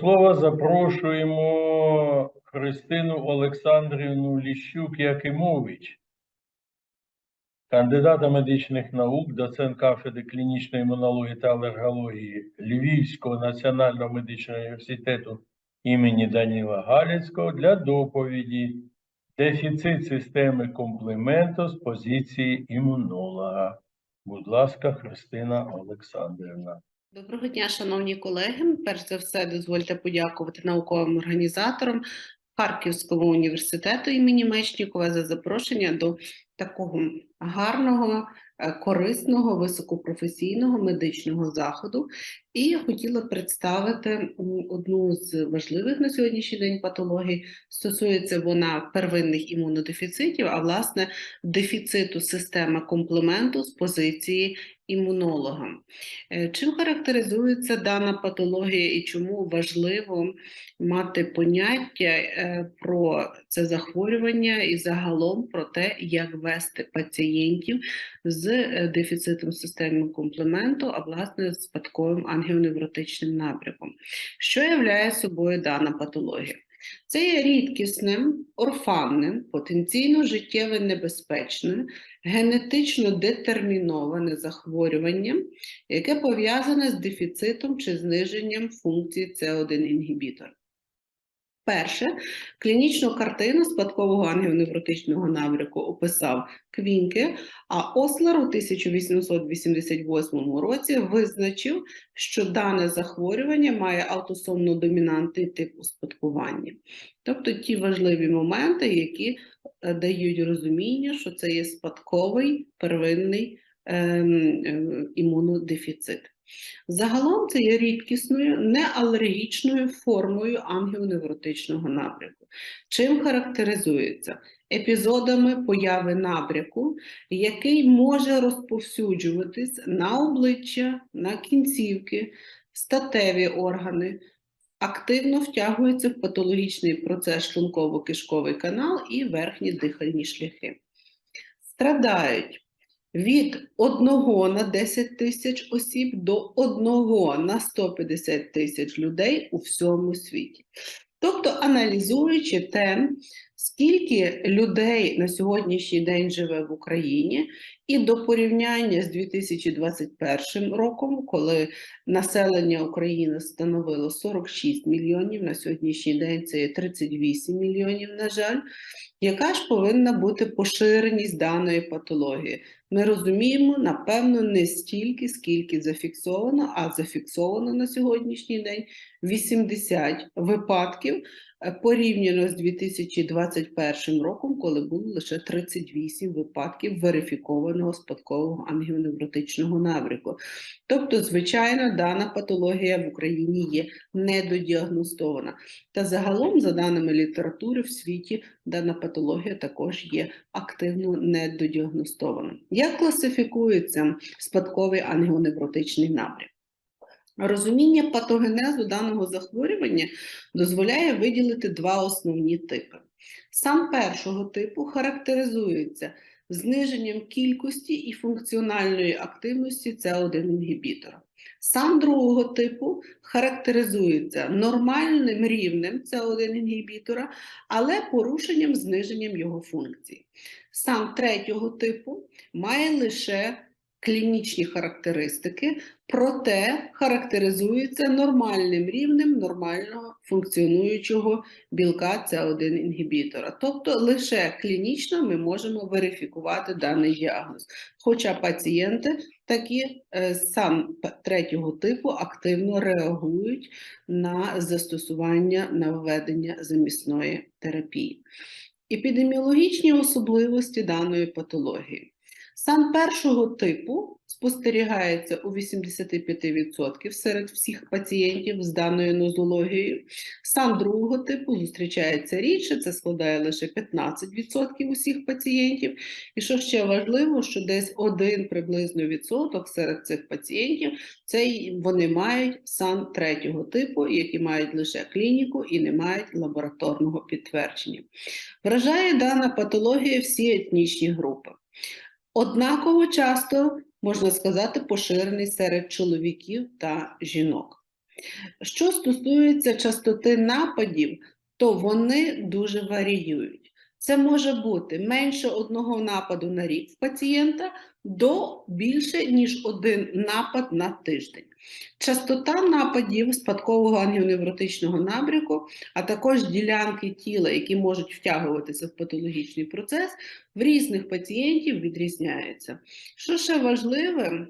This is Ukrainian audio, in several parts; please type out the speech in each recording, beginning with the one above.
слова запрошуємо Христину Олександрівну Ліщук Якимович, кандидата медичних наук, доцент кафедри клінічної імунології та алергології Львівського національного медичного університету імені Даніла Галицького для доповіді Дефіцит системи комплементу з позиції імунолога. Будь ласка, Христина Олександрівна. Доброго дня, шановні колеги. Перш за все, дозвольте подякувати науковим організаторам Харківського університету імені Мечнікова за запрошення до такого гарного, е, корисного, високопрофесійного медичного заходу. І я хотіла представити одну з важливих на сьогоднішній день патологій. Стосується вона первинних імунодефіцитів, а власне дефіциту системи комплементу з позиції імунолога. Е, Чим характеризується дана патологія і чому важливо мати поняття е, про це захворювання і загалом про те, як вести пацієнтів з е, дефіцитом системи комплементу, а власне з спадковим ангіоневротичним напрямком. Що являє собою дана патологія? Це є рідкісним, орфанним, потенційно життєво небезпечним, генетично детерміноване захворювання, яке пов'язане з дефіцитом чи зниженням функції С1 інгібітора. Перше, клінічну картину спадкового ангіоневротичного набряку описав Квінке, а Ослер у 1888 році визначив, що дане захворювання має аутосомно-домінантний тип успадкування. Тобто ті важливі моменти, які е, дають розуміння, що це є спадковий первинний ем, ем, імунодефіцит. Загалом це є рідкісною неалергічною формою ангіоневротичного набряку. Чим характеризується? Епізодами появи набряку, який може розповсюджуватись на обличчя, на кінцівки, статеві органи, активно втягується в патологічний процес шлунково-кишковий канал і верхні дихальні шляхи. Страдають від 1 на 10 тисяч осіб до 1 на 150 тисяч людей у всьому світі. Тобто, аналізуючи те, скільки людей на сьогоднішній день живе в Україні, і до порівняння з 2021 роком, коли населення України становило 46 мільйонів, на сьогоднішній день це є 38 мільйонів, на жаль, яка ж повинна бути поширеність даної патології? Ми розуміємо, напевно, не стільки, скільки зафіксовано, а зафіксовано на сьогоднішній день 80 випадків е, порівняно з 2021 роком, коли було лише 38 випадків верифікованого спадкового ангіоневротичного набряку. Тобто, звичайно, дана патологія в Україні є недодіагностована. Та загалом, за даними літератури, в світі дана патологія також є активно недодіагностована. Як класифікується спадковий ангіоневротичний напрям? Розуміння патогенезу даного захворювання дозволяє виділити два основні типи. Сам першого типу характеризується зниженням кількості і функціональної активності С1 інгібітора. Сам другого типу характеризується нормальним рівнем С1 інгібітора, але порушенням зниженням його функції. Сам третього типу має лише клінічні характеристики, проте характеризується нормальним рівнем нормального функціонуючого білка С1 інгібітора. Тобто лише клінічно ми можемо верифікувати даний діагноз. Хоча пацієнти такі е, сам третього типу активно реагують на застосування на введення замісної терапії. Епідеміологічні особливості даної патології. Сам першого типу спостерігається у 85% серед всіх пацієнтів з даною нозологією. Сам другого типу зустрічається рідше, це складає лише 15% усіх пацієнтів. І що ще важливо, що десь один приблизно відсоток серед цих пацієнтів це вони мають сан третього типу, які мають лише клініку і не мають лабораторного підтвердження. Вражає дана патологія всі етнічні групи. Однаково часто, можна сказати, поширений серед чоловіків та жінок. Що стосується частоти нападів, то вони дуже варіюють. Це може бути менше одного нападу на рік в пацієнта до більше, ніж один напад на тиждень. Частота нападів спадкового ангіоневротичного набряку, а також ділянки тіла, які можуть втягуватися в патологічний процес, в різних пацієнтів відрізняється. Що ще важливе,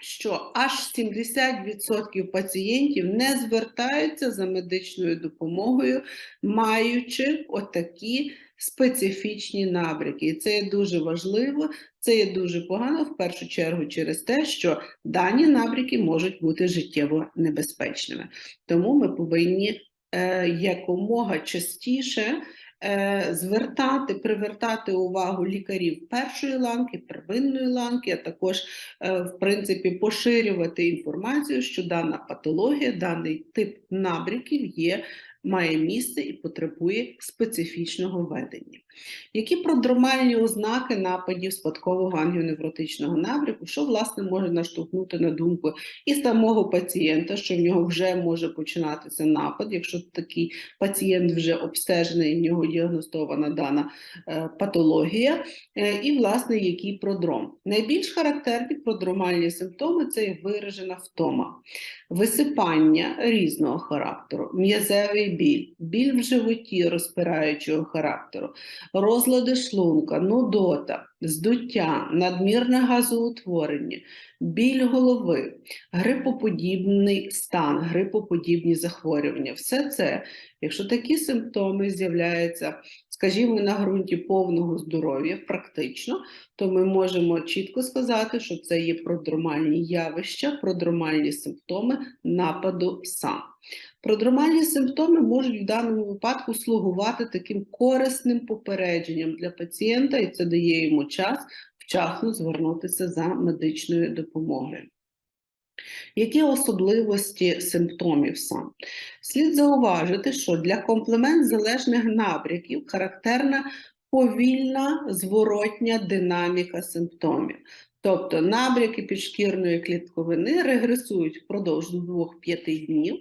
що аж 70% пацієнтів не звертаються за медичною допомогою, маючи отакі специфічні набряки. І це є дуже важливо, це є дуже погано, в першу чергу через те, що дані набряки можуть бути життєво небезпечними. Тому ми повинні е, якомога частіше звертати, привертати увагу лікарів першої ланки, первинної ланки, а також, е, в принципі, поширювати інформацію, що дана патологія, даний тип набріків є, має місце і потребує специфічного ведення. Які продромальні ознаки нападів спадкового ангіоневротичного набряку, що власне може наштовхнути на думку і самого пацієнта, що в нього вже може починатися напад, якщо такий пацієнт вже обстежений, в нього діагностована дана е, патологія, е, і власне який продром. Найбільш характерні продромальні симптоми це виражена втома, висипання різного характеру, м'язевий біль, біль в животі розпираючого характеру, розлади шлунка, нудота, здуття, надмірне газоутворення, біль голови, грипоподібний стан, грипоподібні захворювання. Все це, якщо такі симптоми з'являються, скажімо, на ґрунті повного здоров'я, практично, то ми можемо чітко сказати, що це є продромальні явища, продромальні симптоми нападу САМ. Продромальні симптоми можуть в даному випадку слугувати таким корисним попередженням для пацієнта, і це дає йому час вчасно звернутися за медичною допомогою. Які особливості симптомів сам? Слід зауважити, що для комплемент залежних набряків характерна повільна зворотня динаміка симптомів. Тобто набряки підшкірної клітковини регресують впродовж 2-5 днів,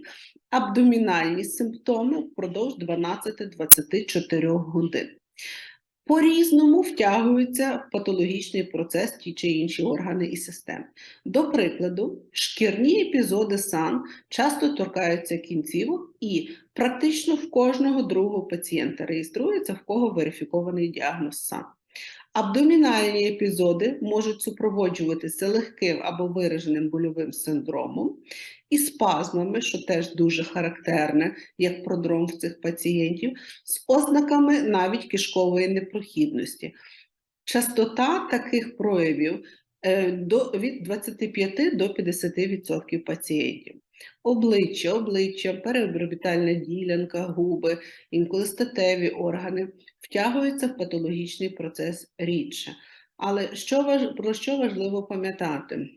абдомінальні симптоми впродовж 12-24 годин. По-різному втягуються в патологічний процес ті чи інші органи і системи. До прикладу, шкірні епізоди сан часто торкаються кінцівок і практично в кожного другого пацієнта реєструється, в кого верифікований діагноз сан. Абдомінальні епізоди можуть супроводжуватися легким або вираженим больовим синдромом і спазмами, що теж дуже характерне, як продром в цих пацієнтів, з ознаками навіть кишкової непрохідності. Частота таких проявів е, від 25 до 50% пацієнтів. Обличчя, обличчя, переорбітальна ділянка, губи, інколи статеві органи втягуються в патологічний процес рідше. Але що про що важливо пам'ятати?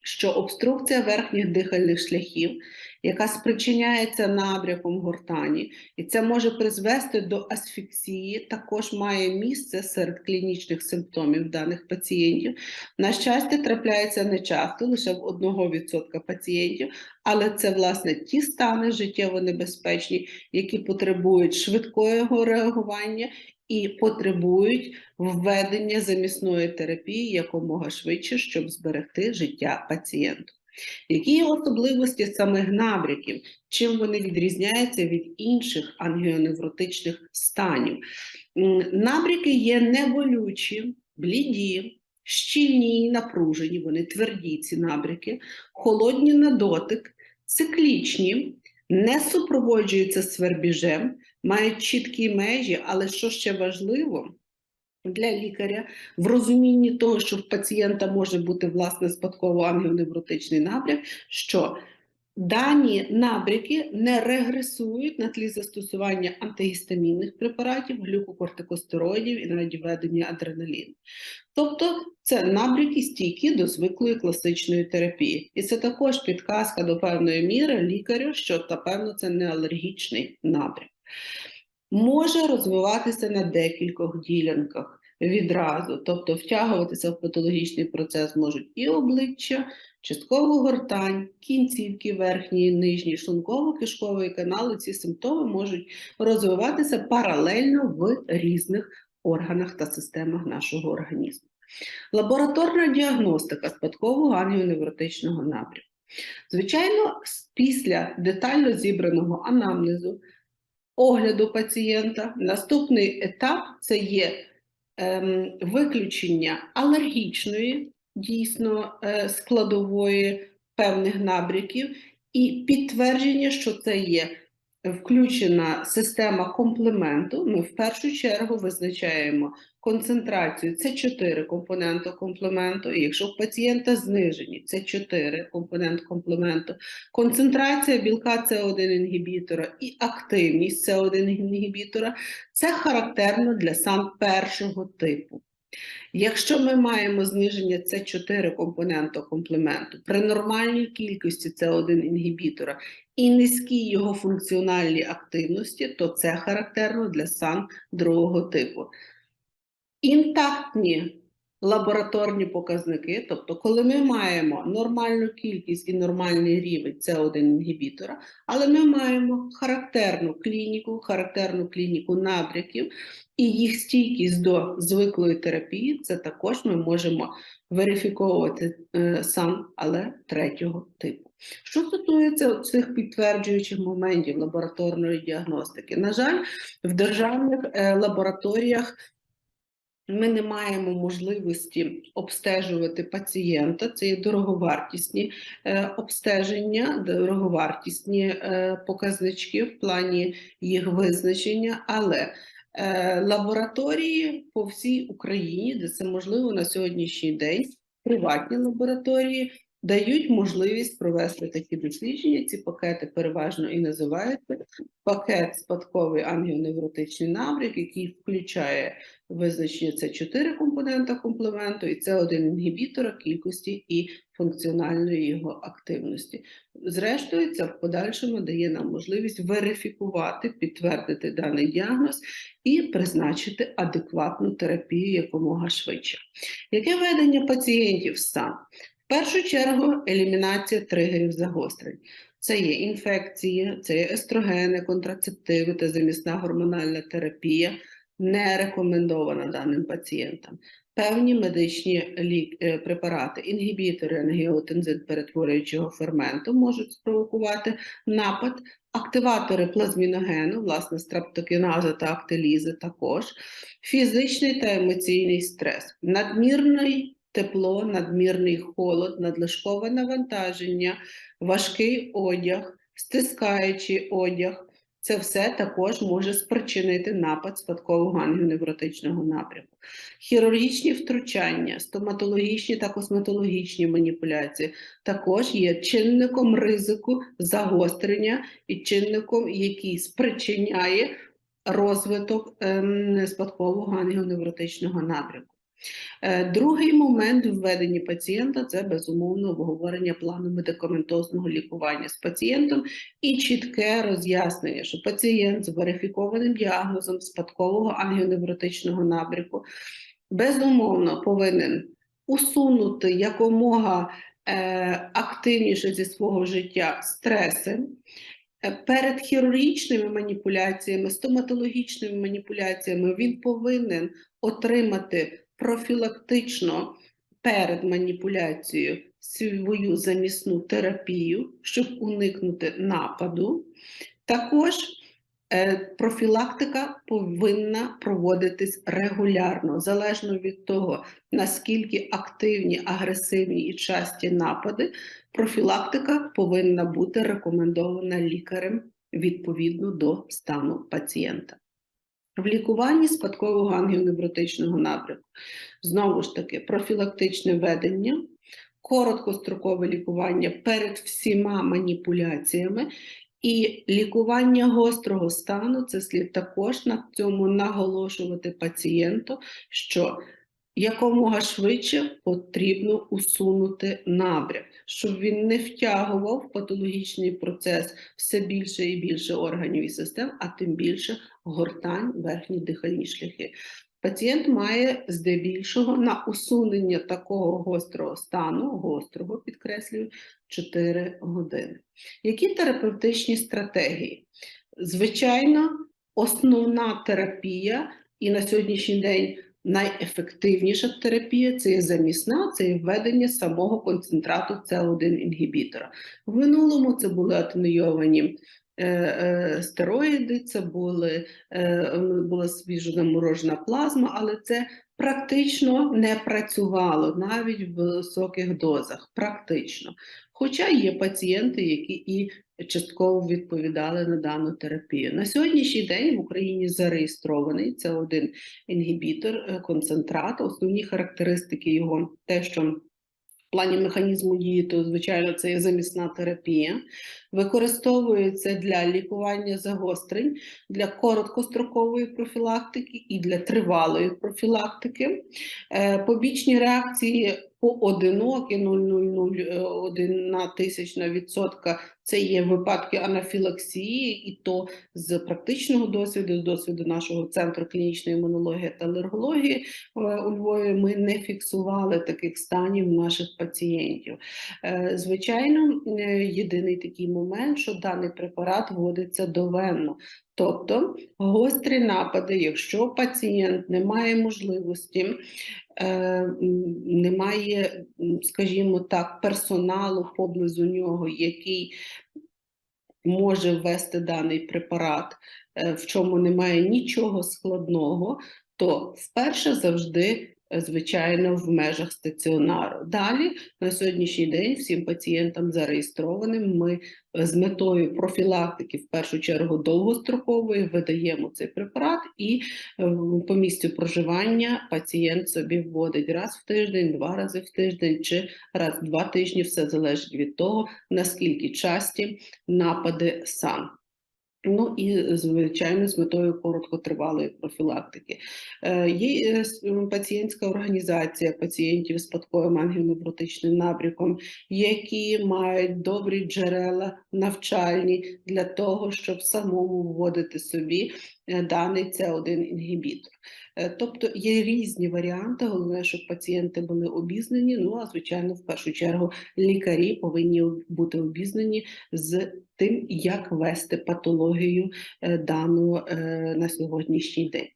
Що обструкція верхніх дихальних шляхів, яка спричиняється набряком гортані, і це може призвести до асфіксії, також має місце серед клінічних симптомів даних пацієнтів. На щастя, трапляється не часто, лише в 1% пацієнтів, але це власне ті стани життєво небезпечні, які потребують швидкого реагування і потребують введення замісної терапії якомога швидше, щоб зберегти життя пацієнту. Які є особливості самих набряків? Чим вони відрізняються від інших ангіоневротичних станів? М, Набряки є неболючі, бліді, щільні і напружені, вони тверді, ці набряки, холодні на дотик, циклічні, не супроводжуються свербіжем, мають чіткі межі, але що ще важливо для лікаря в розумінні того, що в пацієнта може бути власне спадково ангіоневротичний набряк, що дані набряки не регресують на тлі застосування антигістамінних препаратів, глюкокортикостероїдів і навіть введення адреналіну. Тобто це набряки стійкі до звиклої класичної терапії. І це також підказка до певної міри лікарю, що напевно це не алергічний набряк. Може розвиватися на декількох ділянках відразу, тобто втягуватися в патологічний процес можуть і обличчя, частково гортань, кінцівки верхньої і нижньої шлунково-кишкової канали. Ці симптоми можуть розвиватися паралельно в різних органах та системах нашого організму. Лабораторна діагностика спадкового ангіоневротичного напрямку. Звичайно, після детально зібраного анамнезу, огляду пацієнта, наступний етап це є виключення алергічної, дійсно е, складової певних набряків, і підтвердження, що це є включена система комплементу. Ми в першу чергу визначаємо концентрацію це 4 компоненти комплементу, і якщо в пацієнта знижені, це 4 компонент комплементу, концентрація білка С1 інгібітора і активність С1 інгібітора це характерно для сам першого типу. Якщо ми маємо зниження С4 компоненту комплементу при нормальній кількості С1 інгібітора і низькій його функціональній активності, то це характерно для сан другого типу. Інтактні лабораторні показники, тобто, коли ми маємо нормальну кількість і нормальний рівень С1 інгібітора, але ми маємо характерну клініку, характерну клініку набряків і їх стійкість до звиклої терапії, це також ми можемо верифіковувати е, сам, але третього типу. Що стосується цих підтверджуючих моментів лабораторної діагностики, на жаль, в державних е, лабораторіях ми не маємо можливості обстежувати пацієнта. Це є дороговартісні е, обстеження, дороговартісні е, показнички в плані їх визначення, але е, лабораторії по всій Україні, де це можливо на сьогоднішній день, приватні лабораторії дають можливість провести такі дослідження. Ці пакети переважно і називаються пакет спадковий ангіоневротичний набряк, який включає визначення це 4 компонента комплементу, і це один інгібітора кількості і функціональної його активності. Зрештою, це в подальшому дає нам можливість верифікувати, підтвердити даний діагноз і призначити адекватну терапію якомога швидше. Яке ведення пацієнтів стан? В першу чергу елімінація тригерів загострень. Це є інфекції, це є естрогени, контрацептиви та замісна гормональна терапія, не рекомендована даним пацієнтам. Певні медичні лік, е, препарати, інгібітори ангіотензин перетворюючого ферменту можуть спровокувати напад, активатори плазміногену, власне, стрептокіназа та актилізи також, фізичний та емоційний стрес, надмірний тепло, надмірний холод, надлишкове навантаження, важкий одяг, стискаючий одяг. Це все також може спричинити напад спадкового ангіоневротичного напрямку. Хірургічні втручання, стоматологічні та косметологічні маніпуляції також є чинником ризику загострення і чинником, який спричиняє розвиток ем, спадкового ангіоневротичного напрямку. Е, Другий момент в введенні пацієнта це безумовно обговорення плану медикаментозного лікування з пацієнтом і чітке роз'яснення, що пацієнт з верифікованим діагнозом спадкового ангіоневротичного набряку безумовно повинен усунути якомога е, активніше зі свого життя стреси. Е, Перед хірургічними маніпуляціями, стоматологічними маніпуляціями він повинен отримати профілактично перед маніпуляцією свою замісну терапію, щоб уникнути нападу. Також е, профілактика повинна проводитись регулярно, залежно від того, наскільки активні, агресивні і часті напади, профілактика повинна бути рекомендована лікарем відповідно до стану пацієнта. В лікуванні спадкового ангіоневротичного напрямку знову ж таки профілактичне ведення, короткострокове лікування перед всіма маніпуляціями і лікування гострого стану. Це слід також на цьому наголошувати пацієнту, що якомога швидше потрібно усунути набряк, щоб він не втягував в патологічний процес все більше і більше органів і систем, а тим більше гортань, верхні дихальні шляхи. пацієнт має здебільшого на усунення такого гострого стану, гострого, підкреслюю, 4 години. Які терапевтичні стратегії? Звичайно, основна терапія, і на сьогоднішній день найефективніша терапія це є замісна, це є введення самого концентрату С1 інгібітора. В минулому це були атенуйовані е, е, стероїди, це були, е, була свіжо заморожена плазма, але це практично не працювало навіть в високих дозах. Практично. Хоча є пацієнти, які і частково відповідали на дану терапію. На сьогоднішній день в Україні зареєстрований це один інгібітор, е, концентрат. Основні характеристики його те, що в плані механізму дії, то звичайно це є замісна терапія. Використовується для лікування загострень, для короткострокової профілактики і для тривалої профілактики. Е, Побічні реакції поодинокі 0,001 тисячна відсотка це є випадки анафілаксії, і то з практичного досвіду, з досвіду нашого центру клінічної імунології та алергології е, у Львові ми не фіксували таких станів наших пацієнтів. Е, Звичайно, е, єдиний такий момент, що даний препарат вводиться довенно. Тобто гострі напади, якщо пацієнт не має можливості, немає, скажімо так, персоналу поблизу нього, який може ввести даний препарат, е, в чому немає нічого складного, то вперше завжди, е, звичайно, в межах стаціонару. Далі на сьогоднішній день всім пацієнтам зареєстрованим ми е, з метою профілактики, в першу чергу довгострокової, видаємо цей препарат, і е, по місцю проживання пацієнт собі вводить раз в тиждень, два рази в тиждень чи раз в два тижні. Все залежить від того, наскільки часті напади сан. Ну і звичайно з метою короткотривалої профілактики. Е, Є е, пацієнтська організація пацієнтів з падковим ангіоневротичним напрямком, які мають добрі джерела навчальні для того, щоб самому вводити собі е, даний С1 інгібітор. Е, Тобто є різні варіанти, головне, щоб пацієнти були обізнані. Ну а звичайно, в першу чергу лікарі повинні бути обізнані з тим, як вести патологію е, дану е, на сьогоднішній день.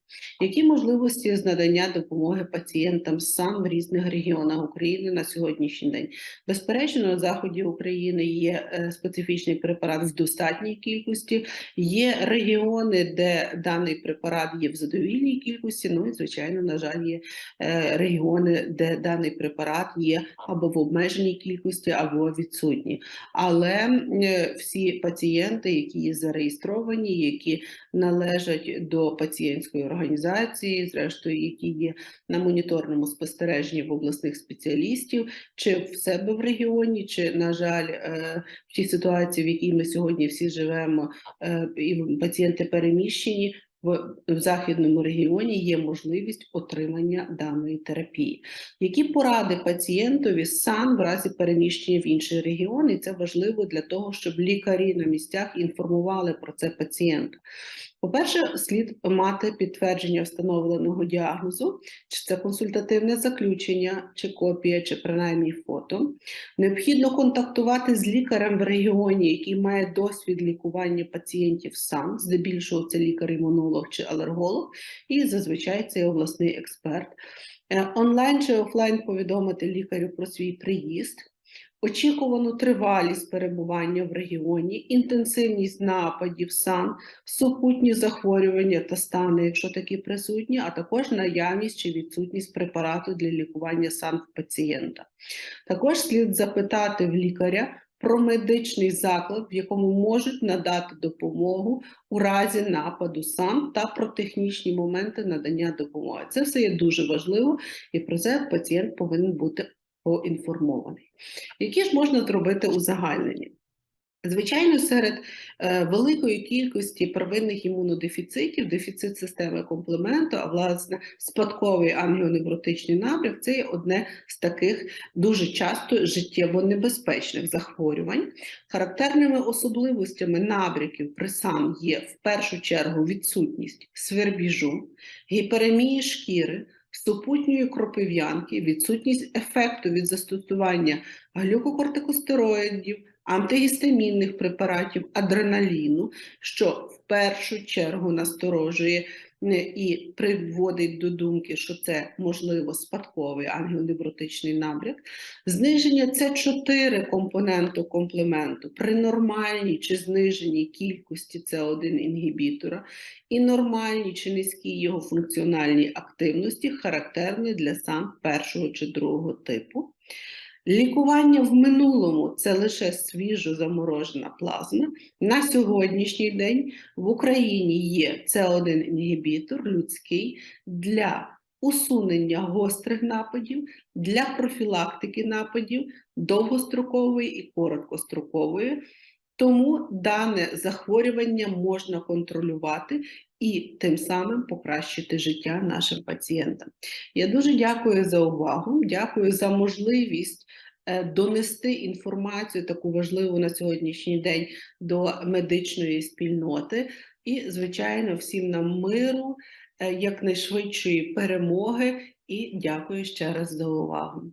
Які можливості з надання допомоги пацієнтам сам в різних регіонах України на сьогоднішній день? Безперечно, на заході України є специфічний препарат в достатній кількості, є регіони, де даний препарат є в задовільній кількості. Ну і звичайно, на жаль, є е, регіони, де даний препарат є або в обмеженій кількості, або відсутній. Але е, всі пацієнти, які є зареєстровані, які належать до пацієнтської організації, зрештою, які є на моніторному спостереженні в обласних спеціалістів, чи в себе в регіоні, чи, на жаль, е, в тій ситуації, в якій ми сьогодні всі живемо, і пацієнти переміщені. В в західному регіоні є можливість отримання даної терапії. Які поради пацієнтові сам в разі переміщення в інший регіон, і це важливо для того, щоб лікарі на місцях інформували про це пацієнта. По-перше, слід мати підтвердження встановленого діагнозу, чи це консультативне заключення, чи копія, чи принаймні фото. Необхідно контактувати з лікарем в регіоні, який має досвід лікування пацієнтів сам, здебільшого це лікар-імунолог чи алерголог, і зазвичай це обласний експерт. Е, Онлайн чи офлайн повідомити лікарю про свій приїзд, очікувану тривалість перебування в регіоні, інтенсивність нападів, сан, супутні захворювання та стани, якщо такі присутні, а також наявність чи відсутність препарату для лікування сан в пацієнта. Також слід запитати в лікаря про медичний заклад, в якому можуть надати допомогу у разі нападу сан та про технічні моменти надання допомоги. Це все є дуже важливо, і про це пацієнт повинен бути поінформований. Які ж можна зробити узагальнення? Звичайно, серед е, великої кількості первинних імунодефіцитів, дефіцит системи комплементу, а власне спадковий ангіоневротичний набряк це є одне з таких дуже часто життєво небезпечних захворювань. Характерними особливостями набряків при САМ є в першу чергу відсутність свербіжу, гіперемії шкіри, супутньої кропив'янки, відсутність ефекту від застосування глюкокортикостероїдів, антигістамінних препаратів, адреналіну, що в першу чергу насторожує е, і приводить до думки, що це можливо спадковий ангіоневротичний набряк, зниження С4 компоненту комплементу при нормальній чи зниженій кількості С1 інгібітора і нормальній чи низькій його функціональній активності, характерні для сам першого чи другого типу. Лікування в минулому це лише свіжо заморожена плазма. На сьогоднішній день в Україні є це 1 інгібітор людський для усунення гострих нападів, для профілактики нападів довгострокової і короткострокової. Тому дане захворювання можна контролювати і тим самим покращити життя нашим пацієнтам. Я дуже дякую за увагу, дякую за можливість е, донести інформацію таку важливу на сьогоднішній день до медичної спільноти. І, звичайно, всім нам миру, е, якнайшвидшої перемоги. І дякую ще раз за увагу.